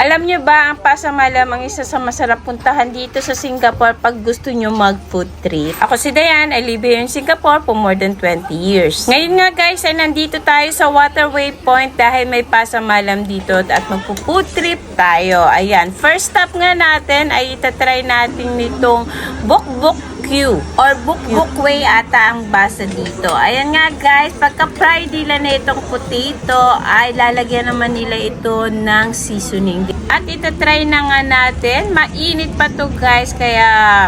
Alam nyo ba, ang Pasamalam ang isa sa masarap puntahan dito sa Singapore pag gusto nyo mag-food trip. Ako si Dayan, I live here in Singapore for more than 20 years. Ngayon nga guys, ay nandito tayo sa Waterway Point dahil may Pasamalam dito at magpo-food trip tayo. Ayan, first stop nga natin ay itatry natin nitong Bukbuk Q or Bukbuk Way ata ang basa dito. Ayan nga guys, pagka fry nila na itong potato ay lalagyan naman nila ito ng seasoning. At itatry na nga natin. Mainit pa to guys, kaya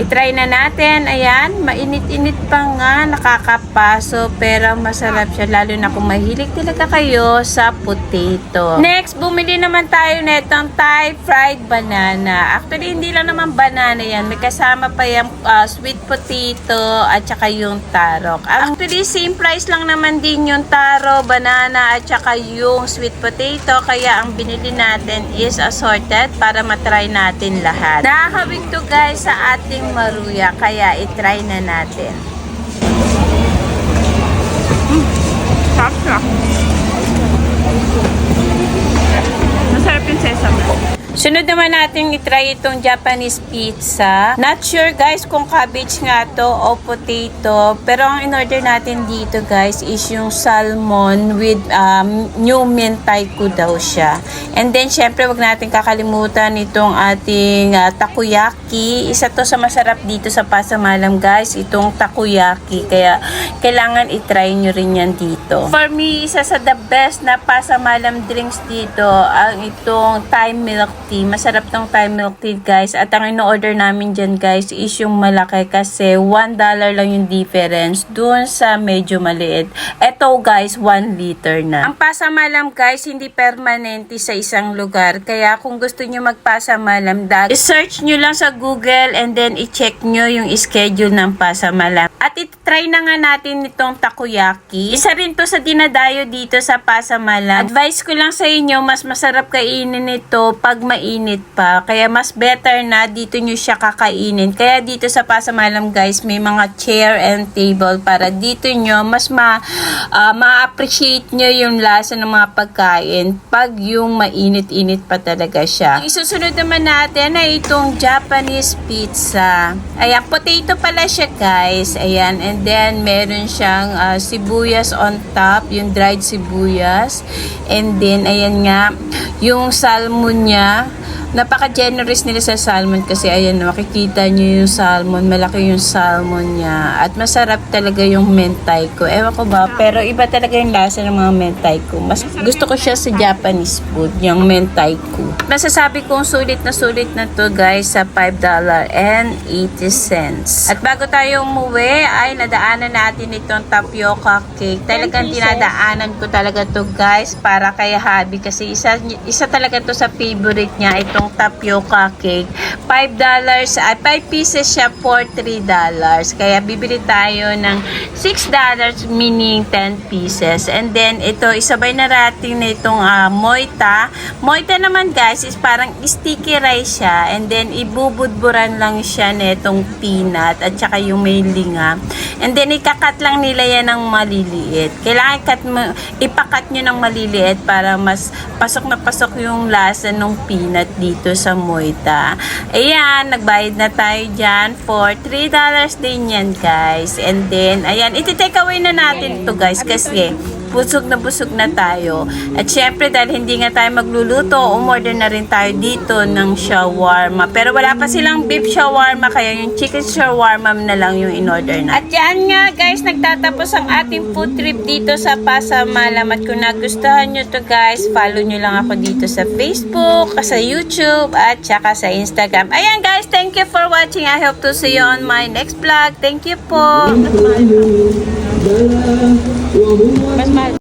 itry na natin. Ayan, mainit-init pa nga, nakakapaso, pero masarap siya. Lalo na kung mahilig talaga kayo sa potato. Next, bumili naman tayo na itong Thai fried banana. Actually, hindi lang naman banana yan. May kasama pa yung ah, sweet potato at saka yung tarok. Actually, same price lang naman din yung taro, banana at saka yung sweet potato. Kaya ang binili natin is assorted para matry natin lahat. Nakakawig to guys sa ating maruya. Kaya itry na natin. Sarap Sunod naman natin itry itong Japanese pizza. Not sure guys kung cabbage nga to o potato. Pero ang in-order natin dito guys is yung salmon with um, new mentaiko daw siya. And then syempre wag natin kakalimutan itong ating ah, takoyaki. Isa to sa masarap dito sa Pasamalam guys. Itong takoyaki. Kaya kailangan itry nyo rin yan dito. For me, isa sa the best na Pasamalam drinks dito ang itong Thai milk tea. Masarap tong Thai milk tea guys. At ang ino-order namin dyan guys is yung malaki kasi $1 lang yung difference dun sa medyo maliit. Ito guys, 1 liter na. Ang pasamalam guys, hindi permanente sa isang lugar. Kaya kung gusto nyo magpasamalam, dag, i-search nyo lang sa Google and then i-check nyo yung schedule ng pasamalam. At itry na nga natin itong takoyaki. Isa rin to sa dinadayo dito sa pasamalam. Advice ko lang sa inyo, mas masarap kainin ito pag mainit pa. Kaya mas better na dito nyo siya kakainin. Kaya dito sa pasamalam guys, may mga chair and table para dito nyo mas ma, ah, ma-appreciate nyo yung lasa ng mga pagkain pag yung mainit-init pa talaga siya. Ang isusunod naman natin ay itong Japanese pizza. Ayan, potato pala siya guys. Ayan, and then meron siyang ah, sibuyas on top, yung dried sibuyas. And then, ayan nga, yung salmon niya, napaka-generous nila sa salmon kasi ayan, makikita nyo yung salmon, malaki yung salmon niya. At masarap talaga yung mentaiko. Ewan ko ba, pero iba talaga yung lasa ng mga mentaiko. Mas gusto ko siya sa Japanese food, yung mentaiko. Masasabi kong sulit na sulit na to guys sa $5.80. At bago tayo umuwi, ay nadaanan natin itong tapioca cake. Talagang dinadaanan ko talaga to guys para kay Habi kasi isa, isa talaga to sa favorite niya itong tapioca cake. $5 at 5 pieces siya for $3. Kaya bibili tayo ng $6 meaning 10 pieces. And then ito isabay na natin na itong ah, moita. Moita naman guys is parang sticky rice siya and then ibubudburan lang siya nitong peanut at saka yung may linga. And then ikakat lang nila yan ng maliliit. Kailangan ikat mo, ipakat nyo ng maliliit para mas pasok na pasok yung lasa ng peanut dito sa moita. Ayan, nagbayad na tayo dyan for $3 din yan guys. And then, ayan, iti-take away na natin to guys kasi busog na busog na tayo. At syempre dahil hindi nga tayo magluluto, umorder na rin tayo dito ng shawarma. Pero wala pa silang beef shawarma, kaya yung chicken shawarma na lang yung in-order na. At yan nga guys, nagtatapos ang ating food trip dito sa Pasamalam. At kung nagustuhan nyo to guys, follow nyo lang ako dito sa Facebook, sa YouTube, at saka sa Instagram. Ayan guys, thank you for watching. I hope to see you on my next vlog. Thank you po. Mas mahal.